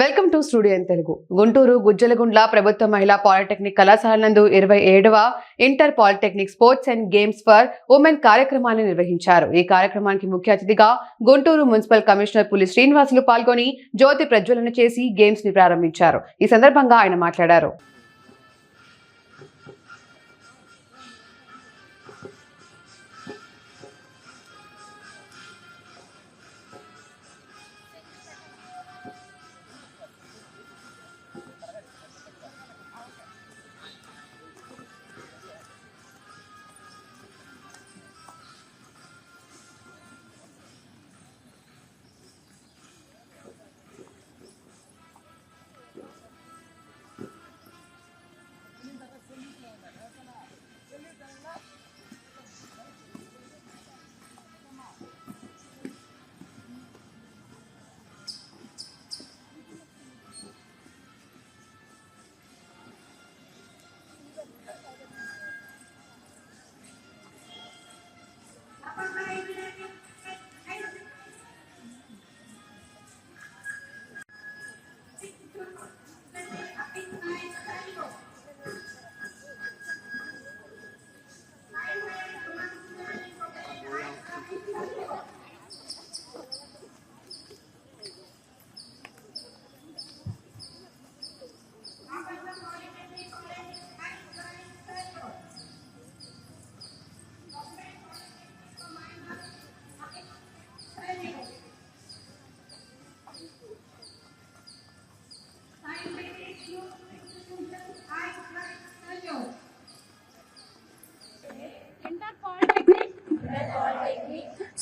Welcome to studio in Telugu. Guntur Gujjalagundla ప్రభుత్వ మహిళా polytechnic కళాశాల నందు ఇరవై ఏడవ inter polytechnic sports and games for women కార్యక్రమాన్ని నిర్వహించారు. ఈ కార్యక్రమానికి ముఖ్య అతిథిగా గుంటూరు మున్సిపల్ కమిషనర్ పులి శ్రీనివాసులు పాల్గొని జ్యోతి ప్రజ్వలన చేసి గేమ్స్ని ప్రారంభించారు. ఈ సందర్భంగా ఆయన మాట్లాడారు.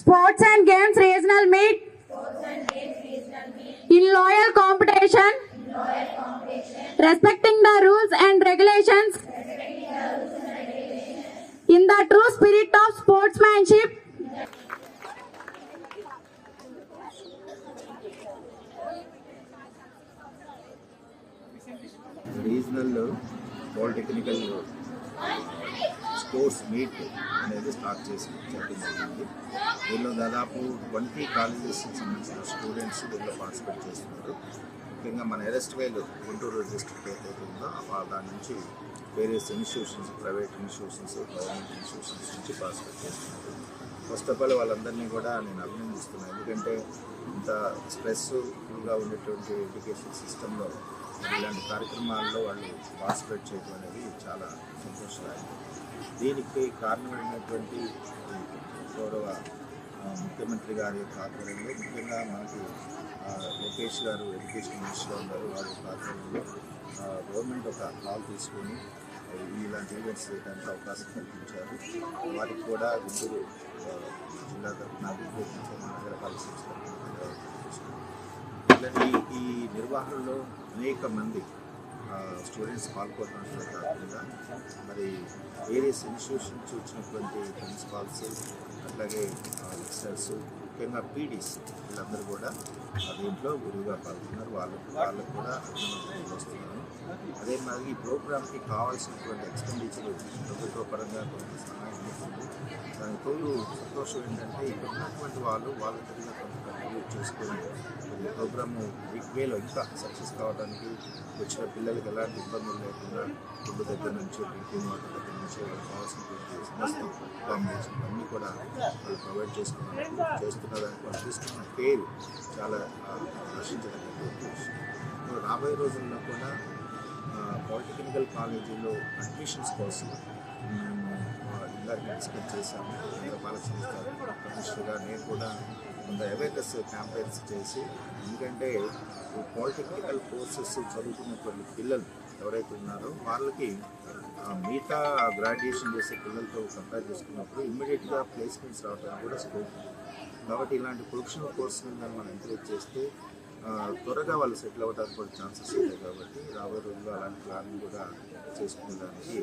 Sports and Games Regional Meet in loyal competition respecting the rules and regulations in the true spirit of sportsmanship regional polytechnical sports meet అనేది స్టార్ట్ చేసి చేయడం జరిగింది దీనిలో దాదాపు ట్వంటీ కాలేజెస్కి సంబంధించిన స్టూడెంట్స్ దీనిలో పార్టిసిపేట్ చేస్తున్నారు. ముఖ్యంగా మన ఎరెస్ట్ వేలు గుంటూరు డిస్ట్రిక్ట్ ఏదైతే ఉందో దాని నుంచి various institutions private institutions government institutions నుంచి పార్టిసిపేట్ చేస్తున్నారు. ఫస్ట్ ఆఫ్ ఆల్ వాళ్ళందరినీ కూడా నేను అభినందిస్తున్నాను ఎందుకంటే ఇంత స్ట్రెస్ఫుల్గా ఉండేటువంటి ఎడ్యుకేషన్ సిస్టంలో ఇలాంటి కార్యక్రమాల్లో వాళ్ళు పార్టిసిపేట్ చేయడం అనేది చాలా సంతోషదాయకం. దీనికి కారణమైనటువంటి గౌరవ ముఖ్యమంత్రి గారి యొక్క ఆధ్వర్యంలో ముఖ్యంగా మనకి లోకేష్ గారు ఎడ్యుకేషన్ మినిస్టర్ ఉన్నారు వారి యొక్క ఆధ్వర్యంలో గవర్నమెంట్ ఒక కాల్ తీసుకొని ఇలాంటి ఈవెంట్స్ చేయడానికి అవకాశం కల్పించారు. వారికి కూడా గుంటూరు జిల్లా తరఫున అభివృద్ధి నగరపాలక సంస్థ ఈ నిర్వహణలో అనేక మంది స్టూడెంట్స్ పాల్గొనడంతో కాకుండా మరి వేరియస్ ఇన్స్టిట్యూషన్ వచ్చినటువంటి ప్రిన్సిపాల్స్ అట్లాగే లెక్చరర్స్ ముఖ్యంగా పీడీస్ వీళ్ళందరూ కూడా దీంట్లో గురువుగా పాల్గొన్నారు. వాళ్ళకు వాళ్ళకు కూడా అభినందనలు వస్తున్నాను అదే మాదిరి ఈ ప్రోగ్రామ్కి కావాల్సినటువంటి ఎక్స్పెండిచర్ ప్రభుత్వ పరంగా కొంత సహాయం అవుతుంది. దానికి తోడు సంతోషం ఏంటంటే ఇక్కడ ఉన్నటువంటి వాళ్ళు వాళ్ళ తగిన కొంత చూసుకుని ఈ ప్రోగ్రాము బిగ్ వేలో ఇంకా సక్సెస్ కావడానికి వచ్చిన పిల్లలకి ఎలాంటి ఇబ్బందులు లేకుండా ఫుడ్ దగ్గర నుంచి డ్రింకింగ్ వాటర్ దగ్గర నుంచి వాళ్ళకి కావాల్సినటువంటి సమస్త అన్నీ కూడా వాళ్ళు ప్రొవైడ్ చేసుకున్నారు. చేస్తున్న దానికి వాళ్ళు తీసుకున్న పేరు చాలా ఆశించదగ్గటువంటి విషయం రాబోయే రోజుల్లో కూడా పాలిటెక్నికల్ కాలేజీలో అడ్మిషన్స్ కోసం మేము ఇందాక డిస్కస్ చేశాము. నగరపాలక సంస్థ కమిషనర్గా నేను కూడా కొంత అవేర్నెస్ క్యాంపెయిన్స్ చేసి ఎందుకంటే పాలిటెక్నికల్ కోర్సెస్ చదువుకున్నటువంటి పిల్లలు ఎవరైతే ఉన్నారో వాళ్ళకి మిగతా గ్రాడ్యుయేషన్ చేసే పిల్లలతో కంపేర్ చేసుకున్నప్పుడు ఇమ్మీడియట్గా ప్లేస్మెంట్స్ రావడానికి కూడా స్కోప్ కాబట్టి ఇలాంటి ప్రొఫెషనల్ కోర్సులను కానీ మనం ఎంకరేజ్ చేస్తే త్వరగా వాళ్ళు సెటిల్ అవ్వడానికి కూడా ఛాన్సెస్ ఉంటాయి కాబట్టి రాబోయే రోజుల్లో అలాంటి ప్లానింగ్ కూడా చేసుకోవడానికి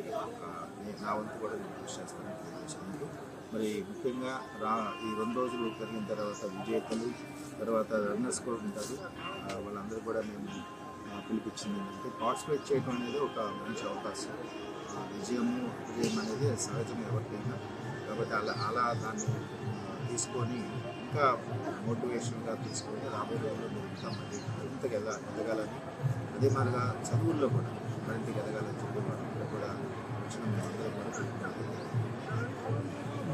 నేను నా వంతు కూడా నేను కృషి చేస్తానని తెలియజేసుకుంటూ మరి ముఖ్యంగా రా ఈ రెండు రోజులు కలిగిన తర్వాత విజేతలు తర్వాత రన్నర్స్ కూడా ఉంటారు. వాళ్ళందరూ కూడా మేము పిలిపించింది ఏంటంటే పార్టిసిపేట్ చేయడం అనేది ఒక మంచి అవకాశం. విజయము విజయం అనేది సహజం ఎవరికైనా. కాబట్టి అలా అలా దాన్ని తీసుకొని ఇంకా మోటివేషన్గా తీసుకొని రాబోయే రోజుల్లో మీరు ఇంకా మళ్ళీ మరింత ఎదగాలని అదే మాదిరిగా చదువుల్లో కూడా మరింత ఎదగాలని చెప్పి కూడా వచ్చిన